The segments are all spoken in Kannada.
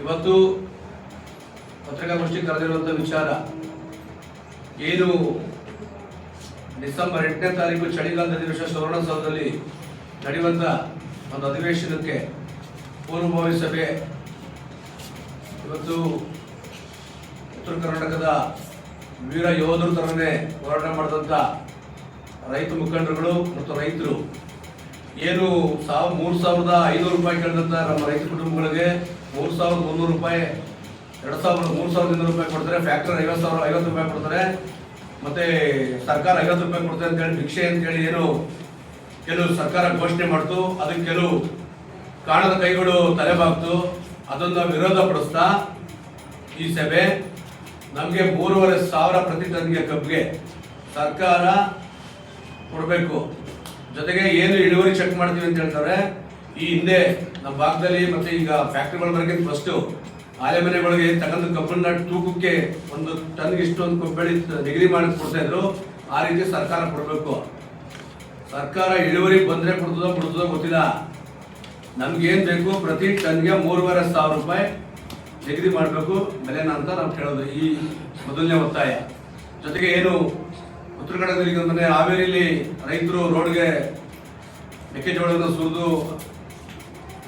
ಇವತ್ತು ಪತ್ರಿಕಾಗೋಷ್ಠಿ ಕರೆದಿರುವಂಥ ವಿಚಾರ ಏನು ಡಿಸೆಂಬರ್ ಎಂಟನೇ ತಾರೀಕು ಚಳಿಗಾಲದ ದಿವಸ ಸುವರ್ಣಸೌಧದಲ್ಲಿ ನಡೆಯುವಂಥ ಒಂದು ಅಧಿವೇಶನಕ್ಕೆ ಪೂರ್ವಭಾವಿ ಸಭೆ ಇವತ್ತು ಉತ್ತರ ಕರ್ನಾಟಕದ ವೀರ ಯೋಧರು ಥರನೇ ಹೋರಾಟ ಮಾಡಿದಂಥ ರೈತ ಮುಖಂಡರುಗಳು ಮತ್ತು ರೈತರು ಏನು ಸಾವ್ ಮೂರು ಸಾವಿರದ ಐನೂರು ರೂಪಾಯಿ ಕೇಳಿದಂಥ ನಮ್ಮ ರೈತ ಕುಟುಂಬಗಳಿಗೆ ಮೂರು ಸಾವಿರದ ಮುನ್ನೂರು ರೂಪಾಯಿ, ಎರಡು ಸಾವಿರದ, ಮೂರು ಸಾವಿರದ ಇನ್ನೂರು ರೂಪಾಯಿ ಕೊಡ್ತಾರೆ. ಫ್ಯಾಕ್ಟ್ರಿ ಐವತ್ತು ಸಾವಿರ, ಐವತ್ತು ರೂಪಾಯಿ ಕೊಡ್ತಾರೆ. ಮತ್ತೆ ಸರ್ಕಾರ ಐವತ್ತು ರೂಪಾಯಿ ಕೊಡ್ತಾರೆ ಅಂತ ಹೇಳಿ ಭಿಕ್ಷೆ ಅಂತೇಳಿ ಏನು ಕೆಲವು ಸರ್ಕಾರ ಘೋಷಣೆ ಮಾಡ್ತು. ಅದಕ್ಕೆ ಕೆಲವು ಕಾಣದ ಕೈಗಳು ತಲೆಬಾಗ್ತು ಅದನ್ನು ವಿರೋಧ ಪಡಿಸ್ತಾ ಈ ಸಭೆ. ನಮಗೆ ಮೂರುವರೆ ಸಾವಿರ ಪ್ರತಿ ಟನ್ಗೆ ಕಬ್ಬಿಗೆ ಸರ್ಕಾರ ಕೊಡಬೇಕು. ಜೊತೆಗೆ ಏನು ಇಳುವರಿ ಚೆಕ್ ಮಾಡ್ತೀವಿ ಅಂತ ಹೇಳ್ತಾರೆ, ಈ ಹಿಂದೆ ನಮ್ಮ ಭಾಗದಲ್ಲಿ ಮತ್ತೆ ಈಗ ಫ್ಯಾಕ್ಟ್ರಿಗಳ ಬರಕ್ಕೆ ಫಸ್ಟು ಆಲೆ ಮನೆಗಳಿಗೆ ತಗೊಂಡು ಕಬ್ಬನ್ನ ತೂಕಕ್ಕೆ ಒಂದು ಟನ್ಗೆ ಇಷ್ಟೊಂದು ಕಬ್ಬಳಿ ನಿಗದಿ ಮಾಡಿ ಕೊಡ್ತಾ ಇದ್ರು. ಆ ರೀತಿ ಸರ್ಕಾರ ಕೊಡಬೇಕು. ಸರ್ಕಾರ ಇಳುವರಿ ಬಂದ್ರೆ ಕೊಡ್ತದೋ ಕೊಡ್ತದೋ ಗೊತ್ತಿಲ್ಲ. ನಮ್ಗೇನು ಬೇಕು? ಪ್ರತಿ ಟನ್ಗೆ ಮೂರುವರೆ ಸಾವಿರ ರೂಪಾಯಿ ನಿಗದಿ ಮಾಡಬೇಕು. ಬೆಲೆನ ಅಂತ ನಾವು ಕೇಳೋದು. ಈ ಮೊದಲನೇ ಒತ್ತಾಯ. ಜೊತೆಗೆ ಏನು ಉತ್ತರ ಕನ್ನಡದಲ್ಲಿ ಅಂದರೆ ಹಾವೇರಿಯಲ್ಲಿ ರೈತರು ರೋಡ್ಗೆ ಮೆಕ್ಕೆಜೋಳವನ್ನು ಸುರಿದು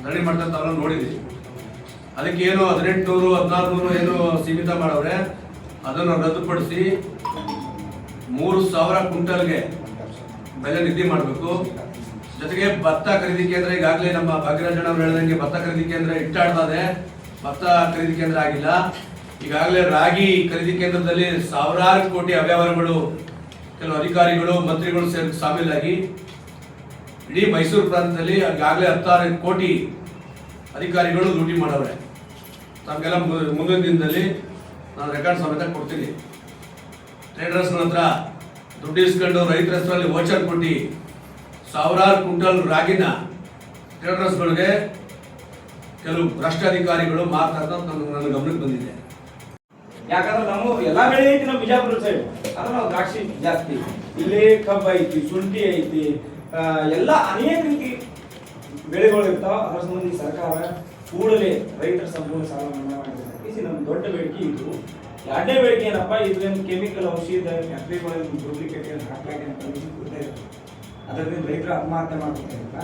ಧರಣಿ ಮಾಡ್ತಾ ತಾವೆಲ್ಲ ನೋಡಿದ್ವಿ. ಅದಕ್ಕೆ ಏನು ಹದಿನಾರು ನೂರು ಏನು ಸೀಮಿತ ಮಾಡವ್ರೆ. ಅದನ್ನು ರದ್ದುಪಡಿಸಿ ಮೂರು ಸಾವಿರ ಕ್ವಿಂಟಲ್ಗೆ ಬೆಲೆ ನಿಧಿ ಮಾಡಬೇಕು. ಜೊತೆಗೆ ಭತ್ತ ಖರೀದಿ ಕೇಂದ್ರ ಈಗಾಗಲೇ ನಮ್ಮ ಭಾಗ್ಯರಾಜಣ್ಣ ಅವರು ಹೇಳಿದಂಗೆ ಭತ್ತ ಖರೀದಿ ಕೇಂದ್ರ ಇಟ್ಟಾಡ್ತದೆ ಭತ್ತ ಖರೀದಿ ಕೇಂದ್ರ ಆಗಿಲ್ಲ. ಈಗಾಗಲೇ ರಾಗಿ ಖರೀದಿ ಕೇಂದ್ರದಲ್ಲಿ ಸಾವಿರಾರು ಕೋಟಿ ಅವ್ಯವಹಾರಗಳು ಕೆಲವು ಅಧಿಕಾರಿಗಳು, ಮಂತ್ರಿಗಳು ಸೇರಿ ಸಾಮೀಲಾಗಿ ಇಡೀ ಮೈಸೂರು ಪ್ರಾಂತದಲ್ಲಿ ಈಗಾಗಲೇ ಹತ್ತಾರು ಕೋಟಿ ಅಧಿಕಾರಿಗಳು ಲೂಟಿ ಮಾಡವ್ರೆ. ತಮಗೆಲ್ಲ ಮುಂದಿನ ದಿನದಲ್ಲಿ ನಾನು ರೆಕಾರ್ಡ್ ಸಮೇತ ಕೊಡ್ತೀನಿ. ಟ್ರೇಡರ್ಸ್ನ ಹತ್ರ ದುಡ್ಡು ಇಸ್ಕೊಂಡು ರೈತರ ಹೆಸರಲ್ಲಿ ವೋಚರ್ ಕೊಟ್ಟು ಸಾವಿರಾರು ಕ್ವಿಂಟಲ್ ರಾಗಿನ ಟ್ರೇಡರ್ಸ್ಗಳಿಗೆ ಕೆಲವು ಭ್ರಷ್ಟ ಅಧಿಕಾರಿಗಳು ಮಾತಾಡ್ತಾ ನನ್ನ ಗಮನಕ್ಕೆ ಬಂದಿದೆ. ಯಾಕಂದ್ರೆ ನಮ್ಮ ಎಲ್ಲಾ ಬೆಳೆ ಐತಿ ನಮ್ಮ ಬಿಜಾಪುರ ಸೈಡ್ ಆದ್ರೆ ನಾವು ದ್ರಾಕ್ಷಿ ಜಾಸ್ತಿ. ಇಲ್ಲಿ ಕಬ್ಬು ಐತಿ, ಶುಂಠಿ ಐತಿ ಎಲ್ಲ ಅನೇಕ ರೀತಿ ಬೆಳೆಗಳು ಇರ್ತಾವ. ಅದರ ಸಂಬಂಧಿ ಸರ್ಕಾರ ಕೂಡಲೇ ರೈತರ ಸಂಪೂರ್ಣ ಸಾಲ ಮನ್ನಾ ಮಾಡಬೇಕು ಇದು ನಮ್ಮ ದೊಡ್ಡ ಬೇಡಿಕೆ ಇದು. ಎರಡನೇ ಬೇಡಿಕೆ ಏನಪ್ಪ ಇದ್ರೇನು ಕೆಮಿಕಲ್ ಔಷಧ ಫ್ಯಾಕ್ಟ್ರಿಗಳಲ್ಲಿ ಡೂಪ್ಲಿಕೇಟ್ ಏನು ಅಂತ ಅದರಿಂದ ರೈತರ ಆತ್ಮಹತ್ಯೆ ಮಾಡ್ಕೊತಾರಲ್ಲ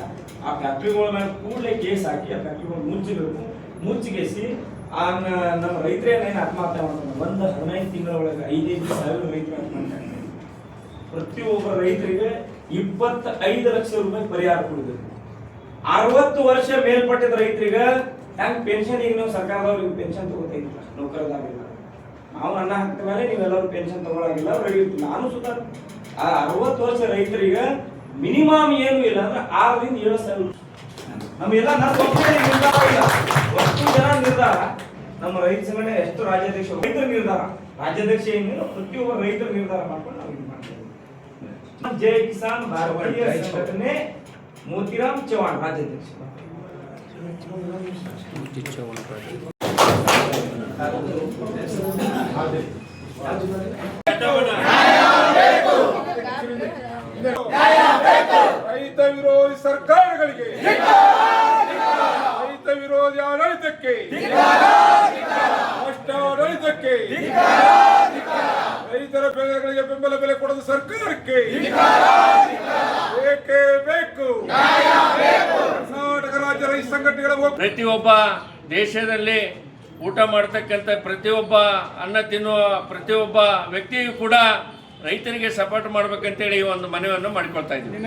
ಆ ಫ್ಯಾಕ್ಟ್ರಿಗಳ ಮೇಲೆ ಕೂಡಲೇ ಕೇಸ್ ಹಾಕಿ, ಆ ಫ್ಯಾಕ್ಟ್ರಿಗಳು ಮುಚ್ಚಬೇಕು ಮುಚ್ಚಿಗೆಸಿ ಆ ನಮ್ಮ ರೈತರೇನೇನು ಆತ್ಮಹತ್ಯೆ ಮಾಡ್ತಾರೆ? ಒಂದು ಹದಿನೈದು ತಿಂಗಳ ಒಳಗೆ ಐದೈದು ಸಾವಿರ ರೈತರು ಆತ್ಮಹತ್ಯೆ ಪ್ರತಿಯೊಬ್ಬ ರೈತರಿಗೆ ಇಪ್ಪತ್ತೈದು ಲಕ್ಷ ರೂಪಾಯಿ ಪರಿಹಾರ ಕೊಡಬೇಕು ಅರವತ್ತು ವರ್ಷ ಮೇಲ್ಪಟ್ಟಿದ ರೈತರಿಗೆ ಹೆಂಗ್ ಪೆನ್ಷನ್ ಈಗ ನಾವು ಸರ್ಕಾರದವ್ರಿಗೆ ಪೆನ್ಷನ್ ತಗೋತಾ ಇದ್ದಿಲ್ಲ ನೌಕರದಾಗಿಲ್ಲ ನಾವು ಅನ್ನ ಹಾಕಿದ ಮೇಲೆ ನೀವೆಲ್ಲರೂ ಪೆನ್ಷನ್ ತಗೊಳಗಿಲ್ಲ ರೈತ ನಾನು ಸುತ್ತ ಆ ಅರವತ್ತು ವರ್ಷ ರೈತರಿಗೆ ಮಿನಿಮಮ್ ಏನು ಇಲ್ಲ ಅಂದ್ರೆ ಆರರಿಂದ ಏಳು ಸಾವಿರ. ನಮ್ಗೆಲ್ಲ ಒಬ್ಬನೇ ನಿರ್ಧಾರ ನಮ್ಮ ರೈತ ಸಂಘಟನೆ ಎಷ್ಟು ರಾಜ್ಯಾಧ್ಯಕ್ಷ ರೈತರ ನಿರ್ಧಾರ ರಾಜ್ಯಾಧ್ಯಕ್ಷ ಏನಿಲ್ಲ ಪ್ರತಿಯೊಬ್ಬ ರೈತರ ನಿರ್ಧಾರ ಮಾಡ್ಕೊಂಡು ನಾವು ಇದು ಮಾಡ್ತೇವೆ ಜೈ ಕಿಸಾನ್ ಭಾರತೀಯ ಸಂಘಟನೆ ಮೋತಿರಾಮ್ ಚೌಹಾಣ್ ರಾಜ್ಯಾಧ್ಯಕ್ಷ. ರೈತ ವಿರೋಧಿ ಸರ್ಕಾರಗಳಿಗೆ. ವಿರೋಧಿ ಆಡಳಿತಕ್ಕೆ ಭ್ರಷ್ಟ ಆಡಳಿತಕ್ಕೆ ರೈತರ ಬೆಳೆಗಳಿಗೆ ಬೆಂಬಲ ಬೆಲೆ ಕೊಡದ ಸರ್ಕಾರಕ್ಕೆ. ಬೇಕೇ ಬೇಕು? ಕರ್ನಾಟಕ ರಾಜ್ಯ ರೈತ ಸಂಘಟನೆಗಳ ಪ್ರತಿಯೊಬ್ಬ ದೇಶದಲ್ಲಿ ಊಟ ಮಾಡ್ತಕ್ಕಂಥ ಪ್ರತಿಯೊಬ್ಬ ಅನ್ನ ತಿನ್ನುವ ಪ್ರತಿಯೊಬ್ಬ ವ್ಯಕ್ತಿಯು ಕೂಡ ರೈತರಿಗೆ ಸಪೋರ್ಟ್ ಮಾಡ್ಬೇಕಂತೇಳಿ ಈ ಒಂದು ಮನವಿಯನ್ನು ಮಾಡಿಕೊಳ್ತಾ ಇದ್ದೀವಿ.